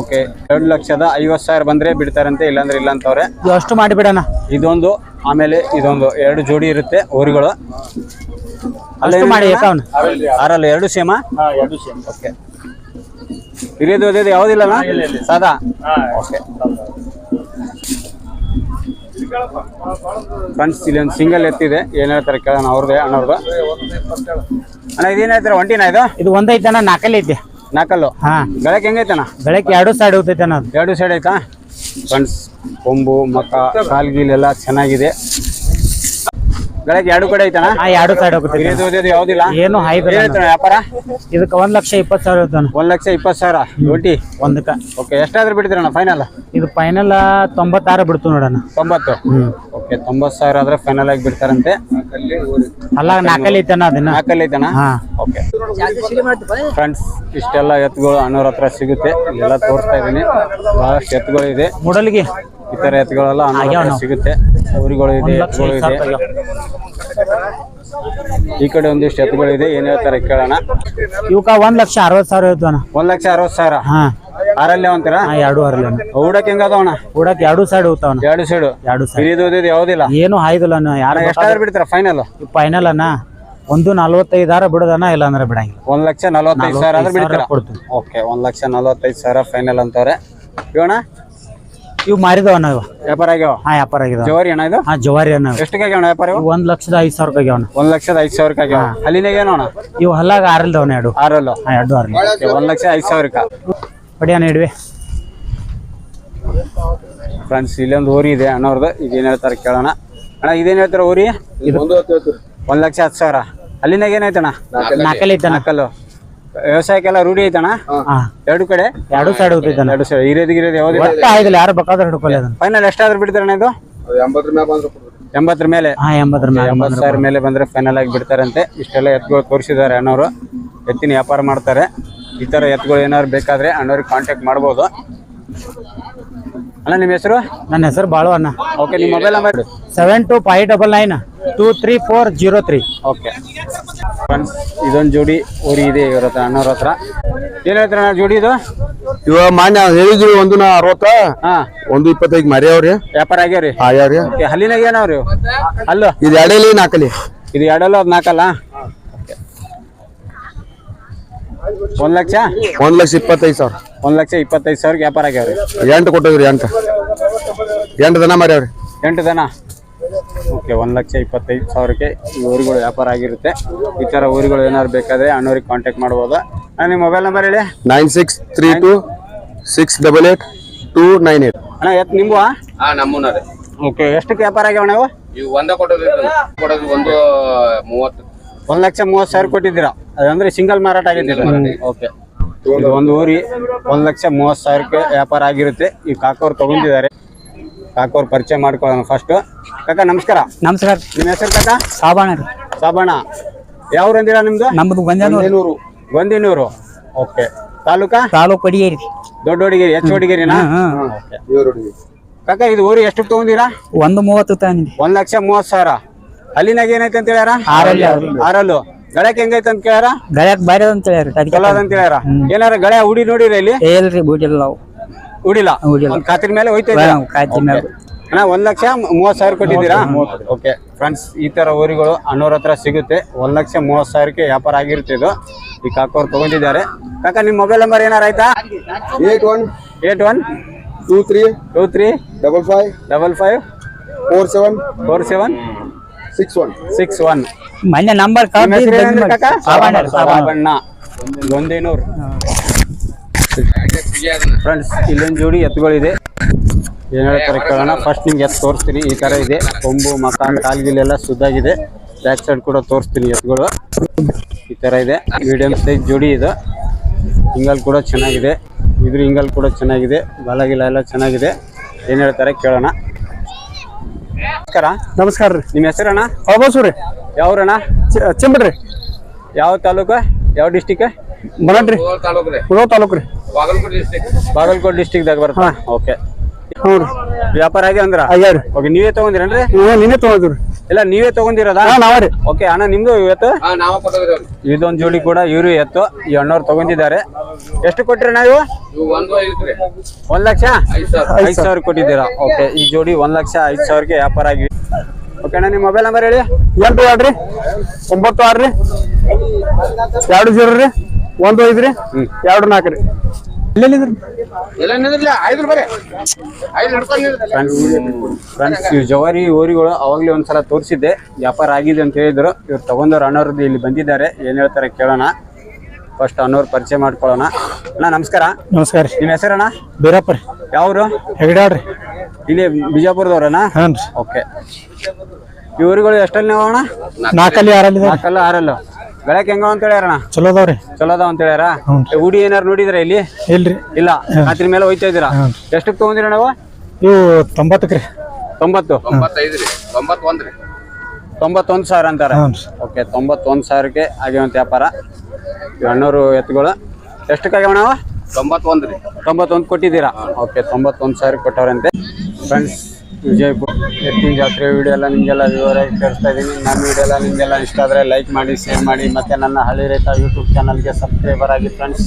ಓಕೆ ಎರಡು ಲಕ್ಷದ ಐವತ್ತು ಸಾವಿರ ಬಂದ್ರೆ ಬಿಡ್ತಾರಂತೆ ಇಲ್ಲಾಂದ್ರೆ ಇಲ್ಲ ಅಂತವ್ರೆ. ಇವು ಅಷ್ಟು ಮಾಡಿಬಿಡಣ ಇದೊಂದು ಆಮೇಲೆ ಇದೊಂದು ಎರಡು ಜೋಡಿ ಇರುತ್ತೆ ಊರಿಗಳು ಅಷ್ಟು ಮಾಡಿ ಆರಲ್ಲ ಎರಡು ಸೇಮ? ಓಕೆ. ಹಿರಿಯದು ಯಾವುದಿಲ್ಲ ಯಾವುದಿಲ್ಲಲ್ಲ ಸಾದಾ? ಓಕೆ. ಫ್ರೆಂಡ್ಸ್ ಇಲ್ಲಿ ಒಂದು ಸಿಂಗಲ್ ಎತ್ತಿದೆ. ಏನ್ ಹೇಳ್ತಾರೆ ಕೇಳೋಣ ಅವ್ರದ್ದೇ ಅಣ್ಣವ್ರದ್ದು. ಅಣ್ಣ ಇದೇನ್ ಹೇಳ್ತಾರೆ? ಒಂಟಿನ ಇದು? ಇದು ಒಂದೈತೆ ಅಣ್ಣ ನಾಲ್ಕಲ್ಲಿ ಐತೆ ನಾಲ್ಕಲ್ಲು ಹಾ. ಬೆಳಗ್ಗೆ ಹೆಂಗೈತಣ್ಣ? ಬೆಳಗ್ಗೆ ಎರಡು ಸೈಡ್ ಹೋಗ್ತೈತೆ ಅಣ್ಣ ಎರಡು ಸೈಡ್ ಐತಾ ಫ್ರೆಂಡ್ಸ್ ಕೊಂಬು ಮಕ್ಕ ಕಾಲ್ ಗೀಲೆಲ್ಲ ಚೆನ್ನಾಗಿದೆ. ಬೆಳಗ್ಗೆ ಎರಡು ಕಡೆ ಐತಣ್ಣ? ಹಾ ಎರಡು ಸೈಡ್ ಹೋಗುತ್ತೆ ಯಾವುದಿಲ್ಲ? ಏನು ಏನ್ ವ್ಯಾಪಾರ? ಇದಕ್ಕೆ ಒಂದ್ ಲಕ್ಷ ಇಪ್ಪತ್ತು ಸಾವಿರ ಇರ್ತಾನ ಒಂದ್ ಲಕ್ಷ ಇಪ್ಪತ್ತು ಸಾವಿರ ಒಟ್ಟಿ ಒಂದಕ್ಕ. ಓಕೆ ಎಷ್ಟಾದ್ರೂ ಬಿಡ್ತೀರಣ್ಣ ಫೈನಲ್ ಇದು ಫೈನಲ್ ತೊಂಬತ್ತಾರು ಬಿಡ್ತು ನೋಡೋಣ ತೊಂಬತ್ತು? ಓಕೆ ತೊಂಬತ್ತು ಸಾವಿರ ಆದ್ರೆ ಫೈನಲ್ ಆಗಿ ಬಿಡ್ತಾರಂತೆ. ಅಲ್ಲ ನಾಲ್ಕಲ್ಲಿ ಐತನ ಅದನ್ನ? ನಾಲ್ಕಲ್ಲಿ ಐತನ ಹಾ. ಓಕೆ. ಫ್ರೆಂಡ್ಸ್ ಇಷ್ಟೆಲ್ಲ ಎತ್ತುಗಳು ಅಣ್ಣವ್ರ ಹತ್ರ ಸಿಗುತ್ತೆ. ಇಲ್ಲೆಲ್ಲ ತೋರಿಸ್ತಾ ಇದೀನಿ ಬಹಳಷ್ಟು ಎತ್ತುಗಳು ಇದೆ ಮುಡಲ್ಗೆ? ಈ ತರ ಎತ್ತುಗಳೆಲ್ಲ ಅಣ್ಣವ್ರ ಸಿಗುತ್ತೆ. ಊರುಗಳು ಇದೆ ಒಂದ್ ಎತ್ತುಗಳು ಇದೆ. ಈ ಕಡೆ ಒಂದಿಷ್ಟು ಎತ್ತುಗಳು ಇದೆ ಏನ್ ಹೇಳ್ತಾರೆ ಕೇಳೋಣ. ಇವಕ್ಕ ಒಂದ್ ಲಕ್ಷ ಅರವತ್ ಸಾವಿರ ಒಂದ್ ಲಕ್ಷ ಅರವತ್ ಸಾವಿರ. ಹಾ. ಆರಲ್ಲಿ ಅಂತೀರಾ? ಹಾ ಎರಡು ಅರ್ಲಿ ಊಡಕ್ಕೆ ಹೆಂಗದವಣ ಕೂಡಕ್ ಎರಡು ಸೈಡ್ ಹೋಗ್ತಾವನ ಎರಡು ಸೈಡು ಎರಡು ಸೈಡ್ ಹಿರಿದು ಓದಿದ್ದು ಯಾವುದಿಲ್ಲ? ಏನು ಹಾಯ್ದಿಲ್ಲ ಅಣ್ಣ ಯಾರು ಎಷ್ಟಾದ್ರೂ ಬಿಡ್ತಾರ ಫೈನಲ್ ಫೈನಲ್ ಅಣ್ಣ ಒಂದು ನಲ್ವತ್ತೈದಾರ ಬಿಡೋದಣ್ಣ ಇಲ್ಲ ಅಂದ್ರೆ ಬಿಡಂಗಿಲ್ಲ. ಒಂದ್ ಲಕ್ಷ ನಲವತ್ತೈದು ಸಾವಿರ ಆದ್ರೆ ಬಿಡ್ತೀರಾ? ಕೊಡ್ತೀವಿ. ಓಕೆ ಒಂದ್ ಲಕ್ಷ ನಲವತ್ತೈದು ಸಾವಿರ ಫೈನಲ್ ಅಂತವ್ರೆ. ಇವಣ ಇವು ಮಾರಿದವಣ್ಣ ಇವ. ವ್ಯಾಪಾರ ಆಗ್ಯಾವ? ಹಾ ವ್ಯಾಪಾರ ಆಗಿದಾವ. ಜವಾರಿ ಅಣ್ಣ ಇದು? ಹಾ ಜವಾರಿ ಅಣ್ಣ ಇವು. ಎಷ್ಟಕ್ಕೆ ವ್ಯಾಪಾರ ಇವು? ಇವು ಒಂದ್ ಲಕ್ಷದ ಐದು ಸಾವಿರ ಆಗ್ಯಾವಣ್ಣ ಒಂದ್ ಲಕ್ಷದ ಐದು ಸಾವಿರಕ್ಕೆ ಆಗ್ಯಾವ. ಅಲ್ಲಿನಾಗ ಏನೋಣ ಇವು ಹಲ್ಲಾಗ ಆರಲ್ದವನ ಎರಡು. ಆರಲ್ಲು? ಹಾ ಎರಡು ಆರ್ಲಿ ಒಂದ್ ಲಕ್ಷ ಐದು ಸಾವಿರಕ್ಕೆ. ಹೊಡಿಯೋಣ ಇಡುವೆ ಫ್ರೆಂಡ್ಸ್ ಇಲ್ಲೊಂದು ಊರಿ ಇದೆ ಅಣ್ಣವ್ರದ್ದು ಇದೇನು ಏನ್ ಹೇಳ್ತಾರೆ ಕೇಳೋಣ. ಅಣ್ಣ ಇದೇನು ಹೇಳ್ತಾರೆ ಊರಿ ಒಂದು ಲಕ್ಷ ಹತ್ತು ಸಾವಿರ. ಅಲ್ಲಿನಾಗ ಏನೈತಣ್ಣ ನಾಲ್ಕಲ್ಲಿ ಐತಣ್ಣ. ನಾಲ್ಕಲ್ಲು. ವ್ಯವಸಾಯಕ್ಕೆಲ್ಲ ರೂಢಿ ಐತಣ್ಣ? ಎರಡು ಕಡೆ? ಎರಡು ಸೈಡ್ ಎರಡು ಸಾವಿರ ಇರೋದು ಒಟ್ಟ ಆಯ್ದಿಲ್ಲ ಯಾರು ಬೇಕಾದ್ರೆ ಹಿಡ್ಕೊಳ್ಳಿ ಅದನ್ನ. ಫೈನಲ್ ಎಷ್ಟಾದ್ರೂ ಬಿಡ್ತಾರಣ್ಣ ಇದು? ಎಂಬತ್ತರ ಮೇಲೆ ಎಂಬತ್ತರ ಮೇಲೆ? ಎಂಬತ್ತು ಸಾವಿರ ಮೇಲೆ ಬಂದ್ರೆ ಫೈನಲ್ ಆಗಿ ಬಿಡ್ತಾರಂತೆ. ಇಷ್ಟೆಲ್ಲ ಎತ್ತುಗಳು ತೋರಿಸಿದ್ದಾರೆ ಅಣ್ಣವರು. ಎತ್ತಿನ ವ್ಯಾಪಾರ ಮಾಡ್ತಾರೆ. ಈ ಥರ ಎತ್ತುಗಳು ಏನಾದ್ರು ಬೇಕಾದ್ರೆ ಅಣ್ಣವ್ರಿಗೆ ಕಾಂಟ್ಯಾಕ್ಟ್ ಮಾಡ್ಬೋದು. ಅಣ್ಣ ನಿಮ್ಮ ಹೆಸರು? ನನ್ನ ಹೆಸರು ಬಾಳು ಅಣ್ಣ. ಓಕೆ ನಿಮ್ಮ mobile number seven two five double nine two three four zero three okay friends ಇದೊಂದು ಜೋಡಿ ಊರಿ ಇದೆ ಇವ್ರ ಹತ್ರ ಅಣ್ಣವ್ರ ಹತ್ರ. ಏನ್ ಹೇಳ್ತಾರೆ ಅಣ್ಣ ಜೋಡಿ ಇದು? ಇವ ಮಾನ್ಯ ಹೇಳಿದ್ರು ಒಂದು ನಾ ಅರವತ್ತ ಹಾಂ. ಒಂದು ಇಪ್ಪತ್ತೈದು ಮರಿ ಅವ್ರಿ. ವ್ಯಾಪಾರ ಆಗ್ಯಾವ್ರಿ? ಆಯಾವ್ರಿ ಓಕೆ ಹಲ್ಲಿನಾಗ ಏನವ್ರಿ ಅಲ್ಲ ಇದು ಎರಡೆಲಿ ನಾಲ್ಕಲ್ಲಿ. ಇದು ಎರಡಲ್ಲ ಅದು ನಾಲ್ಕಲ್ಲ? ಒಂದು ಲಕ್ಷ? ಒಂದ್ ಲಕ್ಷ ಇಪ್ಪತ್ತೈದು ಸಾವಿರ. ಒಂದು ಲಕ್ಷ ಇಪ್ಪತ್ತೈದು ಸಾವಿರಕ್ಕೆ ವ್ಯಾಪಾರ ಆಗ್ಯಾವ್ರಿ. ಎಂಟು ಕೊಟ್ಟಿವ್ರಿ ಎಂಟು. ಎಂಟು ದನ ಮಾರ್ಯಾವ್ರಿ. ಎಂಟು ದನ? ಓಕೆ ಒಂದು ಲಕ್ಷ ಇಪ್ಪತ್ತೈದು ಸಾವಿರಕ್ಕೆ ಈ ಊರುಗಳು ವ್ಯಾಪಾರ ಆಗಿರುತ್ತೆ. ಈ ಥರ ಊರುಗಳು ಏನಾದ್ರು ಬೇಕಾದ್ರೆ ಅಣ್ಣವ್ರಿಗೆ ಕಾಂಟ್ಯಾಕ್ಟ್ ಮಾಡ್ಬೋದು? ನಾನು ನಿಮ್ಮ ಮೊಬೈಲ್ ನಂಬರ್ ಹೇಳಿ. Nine six three two six double eight two nine eight. ಅಣ್ಣ ಎತ್ ನಿಂಬು ಹಾ ನಮ್ಮೂನರಿ ಓಕೆ ಎಷ್ಟಕ್ಕೆ ವ್ಯಾಪಾರ ಆಗ್ಯಾವ ನಾವು ಇವು? ಒಂದ ಕೊಡೋದು ಕೊಡೋದು ಒಂದು ಮೂವತ್ತು. ಒಂದು ಲಕ್ಷ ಮೂವತ್ತು ಸಾವಿರ ಕೊಟ್ಟಿದ್ದೀರಾ? ಅದಂದ್ರೆ ಸಿಂಗಲ್ ಮಾರಾಟ ಆಗಿದ್ದೀರಾ ಓಕೆ ಇದು ಒಂದು ಊರಿ ಒಂದ್ ಲಕ್ಷ ಮೂವತ್ತು ಸಾವಿರಕ್ಕೆ ವ್ಯಾಪಾರ ಆಗಿರುತ್ತೆ. ಈ ಕಾಕೋರ್ ತಗೊಂಡಿದ್ದಾರೆ. ಕಾಕೋರ್ ಪರಿಚಯ ಮಾಡ್ಕೊಳ್ಳೋಣ ಫಸ್ಟ್ ಕಾಕ ನಮಸ್ಕಾರ. ನಮಸ್ಕಾರ. ನಿಮ್ಮ ಹೆಸರು ಕಾಕ? ಸಾಬಾಣ ರೀ. ಸಾಬಣ್ಣ ಯಾವ ಅಂದಿರಾ ನಿಮ್ದು? ನಮ್ದು ಗೊಂಜಾನೂರು ಗೊಂದಿನೂರು ಓಕೆ ತಾಲೂಕಾ? ತಾಲೂಕು ಪಡಿಗೇರಿ ದೊಡ್ಡ ಹುಡುಗಿರಿ ಎಚ್ ಹುಡುಗಿರಿನಾ ಕಾಕ ಇದು ಊರಿ ಎಷ್ಟು ತಗೊಂಡಿರಾ? ಒಂದು ಮೂವತ್ತು ತಂದಿನಿ ಒಂದ್ ಲಕ್ಷ ಮೂವತ್ತು ಸಾವಿರ. ಅಲ್ಲಿನಾಗ ಏನೈತೆ ಅಂತ ಹೇಳ್ಯಾರ? ಆರಲ್ಲಿ. ಗಳಕ್ ಹೆಂಗೈತೆ ಅಂತ ಕೇಳ್ಯಾರ? ಗಳ್ಯಾಕ್ ಬಾರಿ ಅಂತ ಹೇಳ್ಯಾರ. ಅದಕ್ಕೆ ಚಲೋ ಅದ ಅಂತ ಹೇಳ್ಯಾರ? ಏನಾರ ಗಳೆ ಉಡಿ ನೋಡಿರ ಇಲ್ಲಿ? ಇಲ್ರಿ ಬೂಡಿಲ್ಲ ನಾವು ಉಡಿಲ್ಲ? ಉಡಿಲ್ಲ. ಒಂದ್ ಖಾತ್ರಿ ಮೇಲೆ ಹೋಯ್ತಾ ಇದ್ದೀರಾ? ಅಣ್ಣ ಒಂದ್ ಲಕ್ಷ ಮೂವತ್ ಸಾವಿರ ಕೊಟ್ಟಿದ್ದೀರಾ? ಓಕೆ ಫ್ರೆಂಡ್ಸ್ ಈ ತರ ಊರಿಗಳು ಅಣ್ಣವ್ರ ಹತ್ರ ಸಿಗುತ್ತೆ. ಒಂದ್ ಲಕ್ಷ ಮೂವತ್ ಸಾವಿರಕ್ಕೆ ವ್ಯಾಪಾರ ಆಗಿರುತ್ತೆ ಇದು. ಈ ಕಾಕೋರ್ ತಗೊಂಡಿದ್ದಾರೆ. ಕಾಕ ನಿಮ್ ಮೊಬೈಲ್ ನಂಬರ್ ಏನಾರ ಆಯ್ತಾ? Eight one eight one two three two three double five double five four seven four seven six one six one ಮೊನ್ನೆ ನಂಬರ್ ಸಾಬಣ್ಣ ಗೊಂದೇನೂರ್. ಫ್ರೆಂಡ್ಸ್ ಇಲ್ಲೊಂದು ಜೋಡಿ ಎತ್ತುಗಳಿದೆ. ಏನ್ ಹೇಳ್ತಾರೆ ಕೇಳೋಣ. ಫಸ್ಟ್ ನಿಮ್ಗೆ ಎತ್ತು ತೋರಿಸ್ತೀನಿ. ಈ ತರ ಇದೆ. ಕೊಂಬು ಮಕ ಕಾಲ್ಗಿಲೆಲ್ಲ ಸುದ್ದಾಗಿದೆ. ಬ್ಯಾಕ್ ಸೈಡ್ ಕೂಡ ತೋರಿಸ್ತೀನಿ ಎತ್ತುಗಳು. ಈ ತರ ಇದೆ. ಮೀಡಿಯಂ ಸೈಜ್ ಜೋಡಿ ಇದು. ಹಿಂಗಲ್ ಕೂಡ ಚೆನ್ನಾಗಿದೆ. ಇದ್ರ ಹಿಂಗಲ್ ಕೂಡ ಚೆನ್ನಾಗಿದೆ. ಬಲಗಿಲ ಎಲ್ಲ ಚೆನ್ನಾಗಿದೆ. ಏನ್ ಹೇಳ್ತಾರೆ ಕೇಳೋಣ. ನಮಸ್ಕಾರ. ನಮಸ್ಕಾರ ರೀ. ನಿಮ್ಮ ಹೆಸರಣ್ಣ ಹೋಗೋಸು ರೀ. ಯಾವ್ರಣ್ಣ ಚಿಂಬಡ್ರಿ ಯಾವ ತಾಲೂಕು? ಯಾವ ಡಿಸ್ಟಿಕ್ ಬರಡ್ರಿ ತಾಲೂಕು ರೀ. ಉಳೋ ತಾಲೂಕು ರೀ. ಬಾಗಲಕೋಟೆ ಡಿಸ್ಟಿಕ್ ಬಾಗಲಕೋಟೆ ಡಿಸ್ಟಿಕ್ದಾಗ ಬರ್ತಾ ಓಕೆ ಹ್ಞೂ ವ್ಯಾಪಾರ ಆಗಿ ಅಂದ್ರ? ಓಕೆ ನೀವೇ ತಗೊಂದಿರೇನ್ರಿ ನಿನ್ನೆ ತೊಗೊಂಡಿವ್ರಿ ಇಲ್ಲ ನೀವೇ ತಗೊಂಡಿರೋದಾ? ಹಾಂ ನಾವ ರೀ. ಓಕೆ ಅಣ್ಣ ನಿಮ್ದು ಇವತ್ತು? ಇದೊಂದು ಜೋಡಿ ಕೂಡ ಇವ್ರು ಎತ್ತು ಈ ಅಣ್ಣವ್ರು ತಗೊಂಡಿದ್ದಾರೆ. ಎಷ್ಟು ಕೊಟ್ರಿ ನಾವು ಇವು? ಒಂದು ಲಕ್ಷ? ಐದ್ ಸಾವಿರ. ಕೊಟ್ಟಿದ್ದೀರಾ? ಓಕೆ ಈ ಜೋಡಿ ಒಂದ್ ಲಕ್ಷ ಐದ್ ಸಾವಿರಕ್ಕೆ ವ್ಯಾಪಾರ ಆಗಿ. ಓಕೆ ಅಣ್ಣ ನಿಮ್ಮ ಮೊಬೈಲ್ ನಂಬರ್ ಹೇಳಿ? ಎಂಟು ಆಡ್ರಿ ಒಂಬತ್ತು ಆರು ರೀ. ಎರಡು ಜೀರೋ ರೀ. ಒಂದು ಐದು ರೀ. ಎರಡು ನಾಲ್ಕು ರೀ. ಇಲ್ಲೆಲ್ಲಿದ್ರಿ ಫ್ರೆಂಡ್ಸ್ ಇವ್ ಜವಾರಿ ಊರಿಗಳು ಅವಾಗ್ಲೇ ಒಂದ್ಸಲ ತೋರಿಸಿದ್ದೆ. ವ್ಯಾಪಾರ ಆಗಿದೆ ಅಂತ ಹೇಳಿದ್ರು. ಇವ್ರು ತಗೊಂಡವ್ರು ಅಣ್ಣವ್ರದ್ದು ಇಲ್ಲಿ ಬಂದಿದ್ದಾರೆ. ಏನ್ ಹೇಳ್ತಾರೆ ಕೇಳೋಣ. ಫಸ್ಟ್ ಅಣ್ಣವ್ರ ಪರಿಚಯ ಮಾಡ್ಕೊಳ್ಳೋಣ. ಅಣ್ಣ ನಮಸ್ಕಾರ. ನಮಸ್ಕಾರ. ರೀ ನಿಮ್ಮ ಹೆಸರಣ್ಣ? ಬೀರಪ್ಪ ರೀ ಯಾವ್ರು? ಹೆಗಡಾಡ್ರಿ ಇಲ್ಲಿ ಬಿಜಾಪುರದವ್ರಣ್ಣ? ಹಾಂ ರೀ. ಓಕೆ ಇವರುಗಳು ಊರುಗಳು ಎಷ್ಟಲ್ಲಿ ಹೋಗೋಣ ಅಣ್ಣ? ನಾಲ್ಕಲ್ಲಿ ಆರಲ್ಲಿ ನಾಲ್ಕಲ್ಲ ಆರಲ್ಲ. ಬೆಳಗ್ಗೆ ಹೆಂಗ ಅಂತ ಹೇಳ್ಯಾರಣ ಚಲೋ ಅದಾವ್ರಿ ಚಲೋ ಅದಾವ ಅಂತ ಹೇಳ್ಯಾರ? ಹುಡಿ ಉಡಿ ಏನಾರು ನೋಡಿದ್ರ ಇಲ್ಲಿ? ಇಲ್ರಿ. ಇಲ್ಲ. ರಾತ್ರಿ ಮೇಲೆ ಹೋಯ್ತಾ ಇದೀರಾ ಎಷ್ಟಕ್ಕೆ ತಗೊಂದಿರ ನಾವು? ಇವು ತೊಂಬತ್ತಕ್ಕೆ ರೀ. ತೊಂಬತ್ತು. ತೊಂಬತ್ತೈದು ರೀ. ತೊಂಬತ್ತೊಂದು ರೀ. ತೊಂಬತ್ತೊಂದು ಸಾವಿರ ಅಂತಾರೆ. ಹ್ಞೂ ರೀ. ಓಕೆ ತೊಂಬತ್ತೊಂದ್ ಸಾವಿರಕ್ಕೆ ಆಗ್ಯಾವಂತ ವ್ಯಾಪಾರ. ಎಣ್ಣೂರು ಎತ್ತುಗಳು. ಎಷ್ಟಕ್ಕೆ ಆಗ್ಯಾವ ನಾವು? ತೊಂಬತ್ತೊಂದು ರೀ. ತೊಂಬತ್ತೊಂದು ಕೊಟ್ಟಿದ್ದೀರಾ? ಓಕೆ ತೊಂಬತ್ತೊಂದ್ ಸಾವಿರ ಕೊಟ್ಟವ್ರಂತೆ. ಫ್ರೆಂಡ್ಸ್ ವಿಜಯಪುರ ಎತ್ತಿನ ಜಾತ್ರೆ ವಿಡಿಯೋ ಎಲ್ಲ ನಿಮಗೆಲ್ಲ ವಿವರವಾಗಿ ತೋರಿಸ್ತಾ ಇದ್ದೀನಿ ನಮ್ಮ ವಿಡಿಯೋ ಎಲ್ಲ ನಿಮಗೆಲ್ಲ ಇಷ್ಟ ಆದರೆ ಲೈಕ್ ಮಾಡಿ ಶೇರ್ ಮಾಡಿ ಮತ್ತು ನನ್ನ ಹಳ್ಳಿ ರೈತ ಯೂಟ್ಯೂಬ್ ಚಾನಲ್ಗೆ ಸಬ್ಸ್ಕ್ರೈಬರ್ ಆಗಿ ಫ್ರೆಂಡ್ಸ್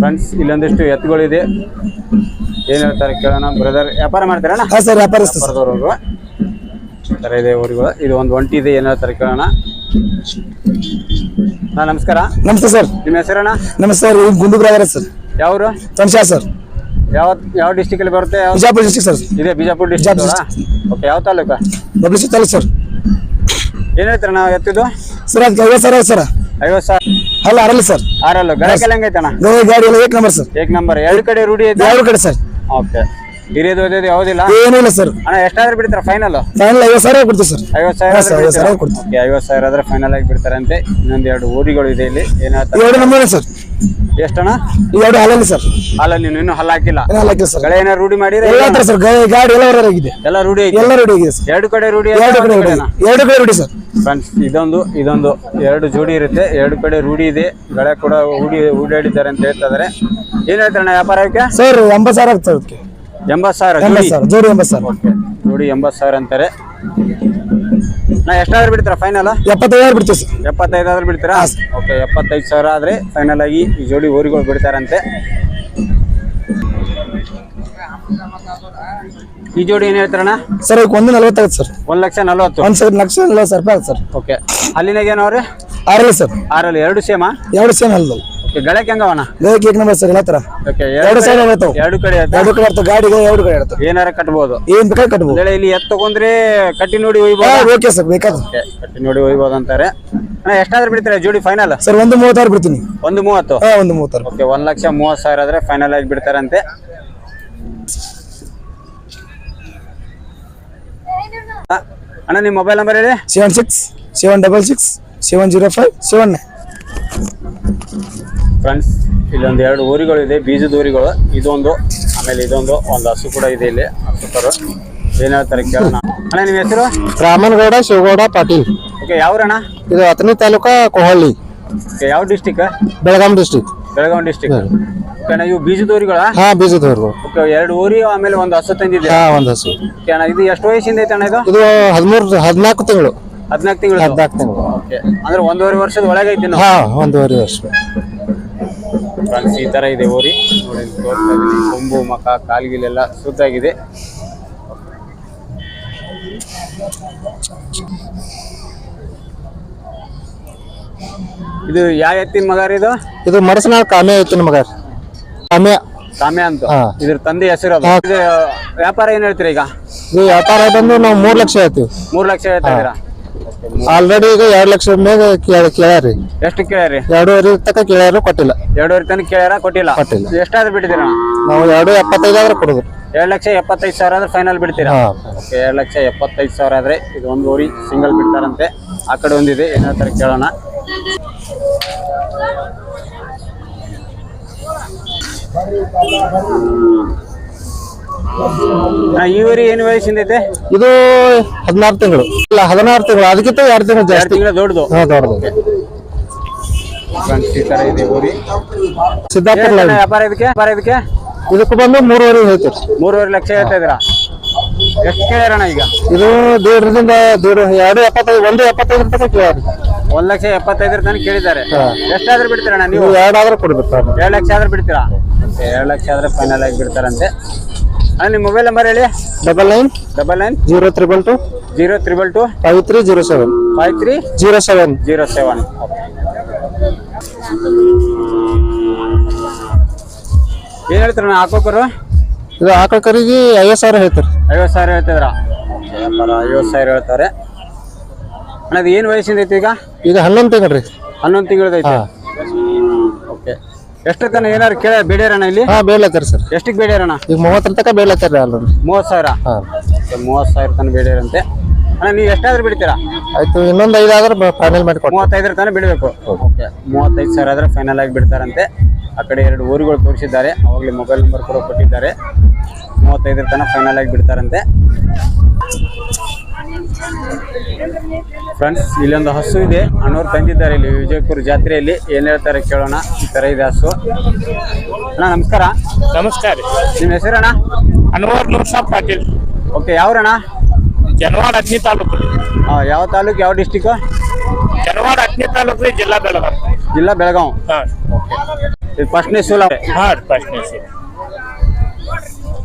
ಫ್ರೆಂಡ್ಸ್ ಇಲ್ಲೊಂದಿಷ್ಟು ಎತ್ತುಗಳಿದೆ ಏನು ಹೇಳ್ತಾರೆ ಕೇಳೋಣ. ಬ್ರದರ್ ವ್ಯಾಪಾರ ಮಾಡ್ತಾರೆ ಹಾಂ ಸರ್ ವ್ಯಾಪಾರಸ್ಥ ಸರ್. ವ್ಯಾಪಾರದವ್ರು. ಈ ಥರ ಇದೆ ಊರುಗಳು. ಇದು ಒಂದು ಒಂಟಿ ಇದೆ ಏನು ಹೇಳ್ತಾರೆ ಕೇಳೋಣ. ಹಾಂ ನಮಸ್ಕಾರ. ನಮಸ್ತೆ ಸರ್. ನಿಮ್ಮ ಹೆಸರಣ್ಣ? ನಮಸ್ತೆ ಸರ್ ಗುಂಡು ಬ್ರದರ್ ಸರ್. ಯಾವರು? ತನ್ಶಾ ಸರ್. ಯಾವ ಯಾವ ಡಿಸ್ಟಿಕಲ್ಲಿ ಬರುತ್ತೆ? ಯಾವ ಬಿಜಾಪುರ ಡಿಸ್ಟಿಕ್ ಸರ್. ಇದೆ ಬಿಜಾಪುರ ಡಿಸ್ಟಿಕ್ ಓಕೆ ಯಾವ ತಾಲೂಕು? ಬಬ್ಲಿಸಿ ತಾಲೂಕು ಸರ್. ಏನು ಹೇಳ್ತೀರ ನಾವು ಎತ್ತಿದ್ದು? ಸರ್ ಅದಕ್ಕೆ ಐವತ್ತು ಸಾವಿರ ಸರ್. ಐವತ್ತು ಸಾವಿರ. ಅಲ್ಲ ಅರಲ್ಲ ಸರ್. ಆರಲ್ಲ? ಹೆಂಗೈತಣ್ಣ? ಗಾಡಿ ಗಾಡಿ ಎಲ್ಲ ಏಕ್ ನಂಬರ್ ಸರ್. ಏಕ್ ನಂಬರ್. ಎರಡು ಕಡೆ ರೂಢಿ ಐತೆ? ಎರಡು ಕಡೆ ಸರ್. ಓಕೆ ಹಿರಿಯದು ಓದಿದ್ದು ಯಾವುದಿಲ್ಲ? ಏನೂ ಇಲ್ಲ ಸರ್. ಅಣ್ಣ ಎಷ್ಟಾದ್ರೆ ಬಿಡ್ತಾರ ಫೈನಲ್ ಫೈನಲ್ ಐವತ್ತು ಸಾವಿರ ಕೊಡ್ತೀವಿ ಸರ್. ಐವತ್ತು ಸಾವಿರ ಸರ್ ಐವತ್ತು ಸಾವಿರ ಆದ್ರೆ ಕೊಡ್ತೀವಿ ಓಕೆ ಐವತ್ತು ಸಾವಿರ ಆದ್ರೆ ಫೈನಲ್ ಆಗಿ ಬಿಡ್ತಾರಂತೆ. ಇನ್ನೊಂದು ಎರಡು ಊರಿಗಳು ಇದೆ ಇಲ್ಲಿ. ಏನು ಹೇಳ್ತಾರೆ? ಎರಡು ಅಣ್ಣ ಸರ್. ಎಷ್ಟಣ್ಣ? ಎರಡು ಹಾಲಲ್ಲಿ ಸರ್. ಅಲ್ಲ ನೀನು ಇನ್ನೂ ಹಲ್ಲ ಹಾಕಿಲ್ಲ? ಏನೋ ಹಾಕಿಲ್ಲ ಸರ್. ಗಳೆ ರೂಢಿ ಮಾಡಿದ್ರೆ ಎಲ್ಲ ಸರ್ ಗಾಡಿ ಗಾಡಿ ಎಲ್ಲ ಆಗಿದೆ. ಎಲ್ಲ ರೂಢಿ ಐತಿ ಎಲ್ಲ ರೆಡಿ ಆಗಿದೆ ಸರ್. ಎರಡು ಕಡೆ ರೂಢಿ ಎರಡು ಕಡೆ ರೆಡಿ ಎರಡು ಕಡೆ ಸರ್. ಫ್ರೆಂಡ್ಸ್ ಇದೊಂದು ಇದೊಂದು ಎರಡು ಜೋಡಿ ಇರುತ್ತೆ. ಎರಡು ಕಡೆ ರೂಢಿ ಇದೆ. ಗಳೆ ಕೂಡ ಹೂಡಿ ಹೂಡಾಡಿದ್ದಾರೆ ಅಂತ ಹೇಳ್ತಾ ಇದಾರೆ. ಏನ್ ಹೇಳ್ತಾರಣ್ಣ ವ್ಯಾಪಾರಕ್ಕೆ ಸರ್ ಎಂಬತ್ತು ಸಾವಿರ ಆಗ್ತದೆ ಅದಕ್ಕೆ. ಎಂಬತ್ತು ಸಾವಿರ ಜೋಡಿ? ಎಂಬತ್ತು ಸಾವಿರ ಜೋಡಿ ಎಂಬತ್ತು ಸಾವಿರ. ಜೋಡಿ ಎಂಬತ್ತು ಸಾವಿರ ಅಂತಾರೆ. ನಾ ಎಷ್ಟಾದ್ರೂ ಬಿಡ್ತೀರಾ ಫೈನಲ್ ಎಪ್ಪತ್ತೈದು ಬಿಡ್ತೀವಿ ಸರ್. ಎಪ್ಪತ್ತೈದು ಆದ್ರೆ ಬಿಡ್ತೀರಾ? ಓಕೆ ಎಪ್ಪತ್ತೈದು ಸಾವಿರ ಆದ್ರೆ ಫೈನಲ್ ಆಗಿ ಈ ಜೋಡಿ ಊರಿಗಳು ಬಿಡ್ತಾರಂತೆ. ಈ ಜೋಡಿ ಏನ್ ಹೇಳ್ತಾರಣ್ಣ? ಸರ್ ಒಂದು ನಲ್ವತ್ತಾಗುತ್ತೆ ಸರ್. ಒಂದ್ ಲಕ್ಷ ನಲ್ವತ್ತು. ಒಂದ್ ಸರ್ ಲಕ್ಷ ನಲ್ವತ್ತು ಸಾವಿರ ರೂಪಾಯಿ ಸರ್. ಓಕೆ ಅಲ್ಲಿನಾಗ ಏನವ್ರೆ ಆರಲ್ಲ ಸರ್. ಆರಲ್ಲಿ ಎರಡು ಸೇಮಾ? ಎರಡು ಸೇಮ್ ಅಲ್ಲದಲ್ಲ ಏಕ್ ನಂಬರ್ ಸರ್ ಎಲ್ಲ ಎರಡು ಸೈಡ್ ಇರ್ತಾವೆ ಎರಡು ಕಡೆ? ಎರಡು ಕಡೆ ಇರ್ತವೆ ಗಾಡಿಗೆ ಎರಡು ಕಡೆ ಇರ್ತವೆ ಏನಾರ ಏನ್ ಬೇಕಾದ್ರೆ ಒಂದ್ ಇಲ್ಲಿ ಎತ್ ತಗೊಂಡ್ರೆ ಕಟ್ಟಿ ನೋಡಿ ಓಕೆ ಸರ್ ಕಟ್ಟಿ ನೋಡಿ ಅಂತಾರೆ. ಅಣ್ಣ ಎಷ್ಟಾದ್ರೂ ಬಿಡ್ತಾರೆ ಜೋಡಿ ಫೈನಲ್ ಸರ್ ಒಂದು ಮೂವತ್ತಾರು ಬಿಡ್ತೀನಿ. ಒಂದು ಮೂವತ್ತು? ಒಂದು ಮೂವತ್ತಾರು. ಓಕೆ ಒಂದ್ ಲಕ್ಷ ಮೂವತ್ತು ಸಾವಿರ ಆದ್ರೆ ಫೈನಲ್ ಆಗಿ ಬಿಡ್ತಾರಂತೆ. ಅಣ್ಣ ನಿಮ್ಮ ಮೊಬೈಲ್ ನಂಬರ್ ಹೇಳಿ? Seven six seven double six seven zero five seven nine friends ಇಲ್ಲೊಂದು ಎರಡು ಊರಿಗಳು ಇದೆ ಬೀಜದ ಊರಿಗಳು. ಇದೊಂದು ಆಮೇಲೆ ಇದೊಂದು ಒಂದು ಹಸು ಕೂಡ ಇದೆ ಇಲ್ಲಿ. ಹಸು ಕರು. ಏನ್ ಹೇಳ್ತಾರೆ ಕೇಳೋಣ. ಅಣ್ಣ ನಿಮ್ಮ ಹೆಸರು? ರಾಮನಗೌಡ ಶಿವಗೌಡ ಪಾಟೀಲ್. ಓಕೆ ಯಾವ್ರಣ್ಣ ಇದು ಹತ್ತನೇ ತಾಲೂಕಾ ಕೊಹಳ್ಳಿ. ಓಕೆ ಯಾವ district Belgaum district Belagavi district okay ಅಣ್ಣ ಇವು ಬೀಜದೋರಿಗಳ ಹಾ ಬೀಜದವ್ರು ಓಕೆ ಎರಡು ಊರಿ ಆಮೇಲೆ ಒಂದು ಹಸು ತಂದಿದೆ. ಹಾ ಒಂದು ಹಸು. ಓಕೆ ಅಣ್ಣ ಇದು ಎಷ್ಟು ವಯಸ್ಸಿಂದ ಐತೆ ಅಣ್ಣ ಇದು? ಇದು ಹದಿಮೂರು ಹದಿನಾಲ್ಕು ತಿಂಗಳು. ಹದಿನಾಲ್ಕು ತಿಂಗಳು. ಹದಿನಾಲ್ಕು ತಿಂಗಳು. ಓಕೆ ಅಂದ್ರೆ ಒಂದೂವರೆ ವರ್ಷದ ಒಳಗೆ ಐತಿ ಹಾ ಒಂದೂವರೆ ವರ್ಷ. ಫ್ರೆಂಡ್ಸ್ ಈ ತರ ಇದೆ ಊರಿ. ನೋಡಿ ತೋರಿಸ್ತಾ ಕೊಂಬು ಮಕ ಕಾಲ್ಗಿಲೆಲ್ಲ ಸುತ್ತಾಗಿದೆ ಇದು ಯಾವ ಎತ್ತಿನ ಮಗ ರೀ ಇದು? ಇದು ಮಡಸನಾಳ್ ಕಾಮೆ ಎತ್ತಿನ ಮಗ ಕಾಮೆ ಕಾಮೆ ಅಂತ. ಇದ್ರ ತಂದೆ ಹೆಸರು ವ್ಯಾಪಾರ ಏನ್ ಹೇಳ್ತೀರಾ ಈಗ? ವ್ಯಾಪಾರ ಬಂದು ನಾವು ಮೂರ್ ಲಕ್ಷ ಹೇಳ್ತೀವಿ. ಮೂರ್ ಲಕ್ಷ ಹೇಳ್ತಾ ಇದೀರಾ ಆಲ್ರೆಡಿ ಈಗ ಎರಡು ಲಕ್ಷ ಕೇಳ ಕೇಳ್ಯಾರಿ. ಎಷ್ಟು ಕೇಳ್ಯಾರಿ? ಎರಡೂವರೆ ತನಕ ಕೇಳ್ಯಾರು ಕೊಟ್ಟಿಲ್ಲ. ಎರಡೂವರೆ ತನಕ ಕೇಳ್ಯಾರ ಕೊಟ್ಟಿಲ್ಲ? ಕೊಟ್ಟಿಲ್ಲ. ಎಷ್ಟಾದ್ರು ಬಿಟ್ಟಿದ್ದೀರಾ ನಾವು ಎರಡು ಎಪ್ಪತ್ತೈದು ಆದ್ರೆ ಕೊಡುದು. ಎರಡು ಲಕ್ಷ ಎಪ್ಪತ್ತೈದು ಸಾವಿರ ಆದ್ರೆ ಫೈನಲ್ ಬಿಡ್ತೀರಾ? ಎರಡು ಲಕ್ಷ ಎಪ್ಪತ್ತೈದು ಸಾವಿರ ಆದ್ರೆ ಇದು ಒಂದು ಊರಿ ಸಿಂಗಲ್ ಬಿಡ್ತಾರಂತೆ. ಆ ಕಡೆ ಒಂದಿದೆ ಏನ್ ಹೇಳ್ತಾರೆ ಕೇಳೋಣ. ಊರಿ ಏನ್ ವಯಸ್ಸಿಂದೈತೆ ಇದು ಹದಿನಾರು ತಿಂಗಳು. ಇಲ್ಲ ಹದಿನಾರು ತಿಂಗಳು. ಅದಕ್ಕಿಂತ ಎರಡು ತಿಂಗಳು ಜಾಸ್ತಿ. ತಿಂಗಳ ದೊಡ್ಡದು. ಹಾ ದೊಡ್ಡದು. ಈ ತರ ಇದೆ ಊರಿ. ಸಿದ್ದಾಪುರ line. ವ್ಯಾಪಾರ ಇದಕ್ಕೆ? ವ್ಯಾಪಾರ ಇದಕ್ಕೆ? ಇದಕ್ಕೆ ಬಂದು ಮೂರುವರೆ ಹೇಳ್ತೀರಿ ಮೂರುವರೆ ಲಕ್ಷ ಹೇಳ್ತಾ ಇದ್ದೀರಾ? ಎಷ್ಟು ಕೇಳ್ಯಾರಣ ಈಗ? ಇದು ದೇಡ್ರದಿಂದ ದೇಡ್ ಎರಡು ಎಪ್ಪತ್ತೈದು ಒಂದು ಎಪ್ಪತ್ತೈದು ತನಕ ಕೇಳ್ಯಾರಿ. ಒಂದ್ ಲಕ್ಷ ಎಪ್ಪತ್ತೈದರ ತನಕ ಕೇಳಿದ್ದಾರೆ. ಹಾ. ಎಷ್ಟಾದ್ರೂ ಬಿಡ್ತೀರಣ್ಣ ನೀವು? ನೀವು ಎರಡು ಆದ್ರೆ ಕೊಡ್ಬೇಕು ಎರಡು ಲಕ್ಷ ಆದ್ರೆ ಬಿಡ್ತೀರಾ? ಎರಡು ಲಕ್ಷ ಆದ್ರೆ ಫೈನಲ್ ಆಗಿ ಬಿಡ್ತಾರಂತೆ. ನಿಮ್ಮ ಮೊಬೈಲ್ ನಂಬರ್ ಹೇಳಿ. Double nine double nine zero triple two zero triple two five three zero seven five three zero seven zero seven ಏನ್ ಹೇಳ್ತಾರ ಹಾಕೋಕರು? ಇದು ಆಕಳ ಕರಿಗೆ ಐವತ್ತು ಸಾವಿರ ಹೇಳ್ತಾರೆ. ಐವತ್ತು ಸಾವಿರ ಹೇಳ್ತಿದ್ರ ಐವತ್ ಐವತ್ತು ಸಾವಿರ ಹೇಳ್ತಾರೆ. ಅಣ್ಣ ಅದು ಏನು ವಯಸ್ಸಿಂದ ಐತಿ ಈಗ? ಈಗ ಹನ್ನೊಂದು ತಿಂಗಳು ರೀ. ಹನ್ನೊಂದು ತಿಂಗಳದೈತೆ ಹಾ ಓಕೆ ಎಷ್ಟು ತನ ಏನಾರು ಕೇಳ ಬೇಡ್ಯಾರಣ್ಣ ಇಲ್ಲಿ? ಹಾ ಬೇಡ್ಲತ್ತಾರ ಸರ್. ಎಷ್ಟಕ್ಕೆ ಬೇಡ್ಯಾರಣ್ಣ ಈಗ ಮೂವತ್ತರ ತನಕ ಬೇಡ್ಲತ್ತಾರ ಅಲ್ಲ ಮೂವತ್ತು ಸಾವಿರ? ಹಾಂ. ಮೂವತ್ತು ಸಾವಿರ ತನಕ ಬೇಡ್ಯಾರಂತೆ ಅಣ್ಣ ನೀವು ಎಷ್ಟಾದ್ರೂ ಬಿಡ್ತೀರಾ? ಆಯ್ತು ಇನ್ನೊಂದು ಐದು ಆದ್ರೆ ಫೈನಲ್ ಮಾಡಿಕೊಡಿ ಮೂವತ್ತೈದರ ತನಕ ಬಿಡಬೇಕು. ಓಕೆ ಮೂವತ್ತೈದು ಸಾವಿರ ಆದ್ರೆ ಫೈನಲ್ ಆಗಿ ಬಿಡ್ತಾರಂತೆ. ಆ ಕಡೆ ಎರಡು ಊರುಗಳು ತೋರಿಸಿದ್ದಾರೆ. ಅವಾಗಲೇ ಮೊಬೈಲ್ ನಂಬರ್ ಕೂಡ ಕೊಟ್ಟಿದ್ದಾರೆ. ಮೂವತ್ತೈದರ ತನಕ ಫೈನಲ್ ಆಗಿ ಬಿಡ್ತಾರಂತೆ. ಫ್ರೆಂಡ್ಸ್ ಇಲ್ಲೊಂದು ಹಸು ಇದೆ. ಅಣ್ಣವ್ರು ತಂದಿದ್ದಾರೆ ಇಲ್ಲಿ ವಿಜಯಪುರ ಜಾತ್ರೆಯಲ್ಲಿ. ಏನ್ ಹೇಳ್ತಾರೆ ಕೇಳೋಣ. ಈ ತರ ಇದೆ ಹಸು. ಅಣ್ಣ ನಮಸ್ಕಾರ. ನಮಸ್ಕಾರ. ನಿಮ್ಮ ಹೆಸರಣ್ಣ ಅನ್ವರ್ ನೂರ್ಸಾಬ್ ಪಾಟೀಲ್. ಓಕೆ ಯಾವ್ರಣ್ಣ ಜನವಾಡ ಹತ್ತನೇ ತಾಲೂಕು. ಯಾವ ತಾಲೂಕು ಯಾವ ಡಿಸ್ಟಿಕ್ ಜನವಾಡ ಹತ್ತನೇ ತಾಲೂಕು ರೀ ಜಿಲ್ಲಾ ಬೆಳಗಾವಿ. ಜಿಲ್ಲಾ ಬೆಳಗಾವ್. ಹಾಂ. ಇದು ಫಸ್ಟ್ನೇ ಸೂಲ. ಹಾಂ ಫಸ್ಟ್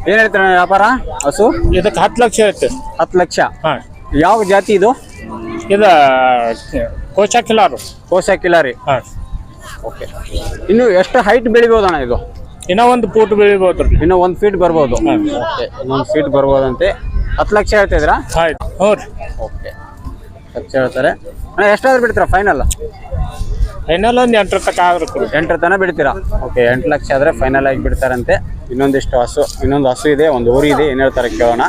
ಏನ್ ಹೇಳ್ತಾರೆ ವ್ಯಾಪಾರ? ಹಸು? ಇದಕ್ಕೆ ಹತ್ತು ಲಕ್ಷ ಇರುತ್ತೆ. ಹತ್ತು ಲಕ್ಷ. ಹಾಂ. ಯಾವ ಜಾತಿ ಇದು? ಇದು ಕೋಶ ಕಿಲಾರು. ಕೋಶ ಕಿಲಾರಿ. ಹಾಂ. ಓಕೆ. ಇನ್ನು ಎಷ್ಟು ಹೈಟ್ ಬೆಳಿಬೋದಣ್ಣ ಇದು? ಇನ್ನೂ ಒಂದು ಫೂಟ್ ಬೆಳಿಬೋದು ಇನ್ನೂ ಒಂದು ಫೀಟ್ ಬರ್ಬೋದು. ಓಕೆ. ಇನ್ನೊಂದು ಫೀಟ್ ಬರ್ಬೋದಂತೆ. ಹತ್ತು ಲಕ್ಷ ಹೇಳ್ತಿದ್ರಾ ಆಯ್ತು. ಹ್ಞೂ ರೀ. ಓಕೆ. ಲಕ್ಷ ಹೇಳ್ತಾರೆ. ಅಣ್ಣ ಎಷ್ಟಾದ್ರೂ ಬಿಡ್ತೀರಾ ಫೈನಲ್ ಫೈನಲ್ ಒಂದು ಎಂಟರ ತನಕ ಆದ್ರೂ ಎಂಟರ ತನಕ ಬಿಡ್ತೀರಾ? ಓಕೆ ಎಂಟು ಲಕ್ಷ ಆದರೆ ಫೈನಲ್ ಆಗಿ ಬಿಡ್ತಾರಂತೆ. ಇನ್ನೊಂದಿಷ್ಟು ಹಸು ಇನ್ನೊಂದು ಹಸು ಇದೆ ಒಂದು ಊರಿ ಇದೆ. ಏನು ಹೇಳ್ತಾರೆ ಕೇಳೋಣ.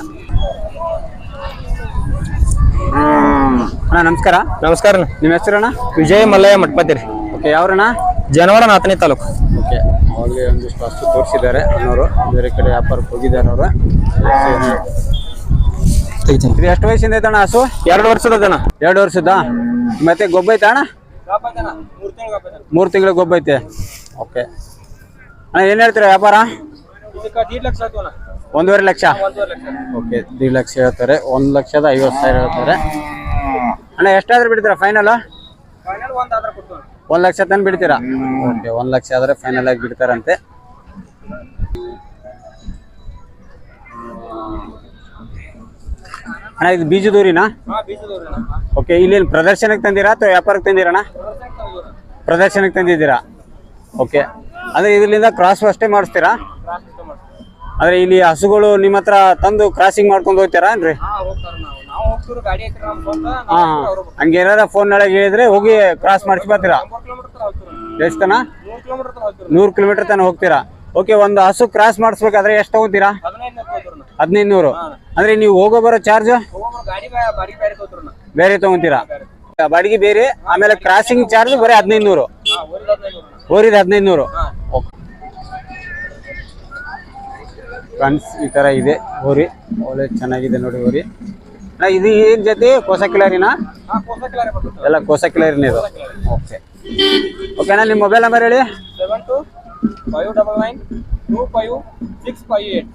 ಅಣ್ಣ ನಮಸ್ಕಾರ. ನಮಸ್ಕಾರ ನಿಮ್ಮ ಹೆಸರಣ್ಣ ವಿಜಯ ಮಲ್ಲಯ್ಯ ಮಠಪತಿ ರೀ ಓಕೆ ಯಾವ್ರಣ್ಣ? ಜನವರ ನಾಲ್ಕನೇ ತಾಲೂಕು. ಓಕೆ ಅವ್ರಿಗೆ ಒಂದಿಷ್ಟು ಅಷ್ಟು ತೋರಿಸಿದ್ದಾರೆ ಅನ್ನೋರು. ಬೇರೆ ಕಡೆ ವ್ಯಾಪಾರಕ್ಕೆ ಹೋಗಿದ್ದಾರೆ ಅವರು. ಇದು ಎಷ್ಟು ವಯಸ್ಸಿಂದ ಐತಣ್ಣ ಹಸು? ಎರಡು ವರ್ಷದ ಜನ ಎರಡು ವರ್ಷದ? ಮತ್ತೆ ಗೊಬ್ಬ ಐತಾ ಅಣ್ಣ? ಮೂರು ತಿಂಗಳ ಗೊಬ್ಬ ಐತೆ. ಓಕೆ ಅಣ್ಣ ಏನು ಹೇಳ್ತೀರಾ ವ್ಯಾಪಾರ? ಒಂದೂವರೆ ಲಕ್ಷ? ಓಕೆ ದೀಡ್ ಲಕ್ಷ ಹೇಳ್ತಾರೆ. ಒಂದು ಲಕ್ಷದ ಐವತ್ತು ಸಾವಿರ ಹೇಳ್ತಾರೆ. ಅಣ್ಣ ಎಷ್ಟಾದ್ರೂ ಬಿಡ್ತೀರಾ ಫೈನಲ್ ಒಂದ್ ಲಕ್ಷ ತನಕ ಬಿಡ್ತೀರಾ? ಓಕೆ ಒಂದು ಲಕ್ಷ ಆದ್ರೆ ಫೈನಲ್ ಆಗಿ ಬಿಡ್ತಾರಂತೆ. ಅಣ್ಣ ಇದು ಬೀಜದೂರಿನಾ ಓಕೆ ಇಲ್ಲೇನು ಪ್ರದರ್ಶನಕ್ಕೆ ತಂದಿರಾ ಅಥವಾ ವ್ಯಾಪಾರಕ್ಕೆ ತಂದಿರಣ್ಣ? ಪ್ರದರ್ಶನಕ್ಕೆ ತಂದಿದ್ದೀರಾ? ಓಕೆ ಅಂದ್ರೆ ಇದರಿಂದ ಕ್ರಾಸ್ ಅಷ್ಟೇ ಮಾಡಿಸ್ತೀರಾ? ಅಂದ್ರೆ ಇಲ್ಲಿ ಹಸುಗಳು ನಿಮ್ಮ ಹತ್ರ ತಂದು ಕ್ರಾಸಿಂಗ್ ಮಾಡ್ಕೊಂಡು ಹೋಗ್ತೀರಾ ಏನ್ರಿ? ಹಾಂ. ಹಂಗೇನಾರ ಫೋನ್ ಒಳಗೆ ಹೇಳಿದ್ರೆ ಹೋಗಿ ಕ್ರಾಸ್ ಮಾಡಿಸಿ ಬರ್ತೀರಾ? ಎಷ್ಟು ತನ ನೂರು ಕಿಲೋಮೀಟರ್ ತನಕ ಹೋಗ್ತೀರಾ? ಓಕೆ ಒಂದು ಹಸು ಕ್ರಾಸ್ ಮಾಡಿಸ್ಬೇಕಾದ್ರೆ ಎಷ್ಟು ತಗೋತೀರಾ? ಹದಿನೈದು ನೂರು ಅಂದ್ರೆ ನೀವು ಹೋಗೋ ಬರೋ ಚಾರ್ಜ್ ಬೇರೆ ತಗೋತೀರಾ? ಬಾಡಿಗೆ ಬೇರೆ ಆಮೇಲೆ ಕ್ರಾಸಿಂಗ್ ಚಾರ್ಜ್ ಬರೀ ಹದಿನೈದು ನೂರು ಓರಿದ ಹದಿನೈದು ನೂರು ಫ್ರೆಂಡ್ಸ್ ಈ ತರ ಇದೆ ಓರಿ ಒಳ್ಳೆ ಚೆನ್ನಾಗಿದೆ ನೋಡಿ ಓರಿ ಅಣ್ಣ ಇದು ಏನ್ ಜೊತೆ? ಕೋಸಕಿಲಾರಿನಾ ಎಲ್ಲ ಕೋಸಕಿಲಾರಿನ ಇದು. ಓಕೆ. ಓಕೆ ಅಣ್ಣ ನಿಮ್ಮ ಮೊಬೈಲ್ ನಂಬರ್ ಹೇಳಿ. Seven two five double nine two five six five eight.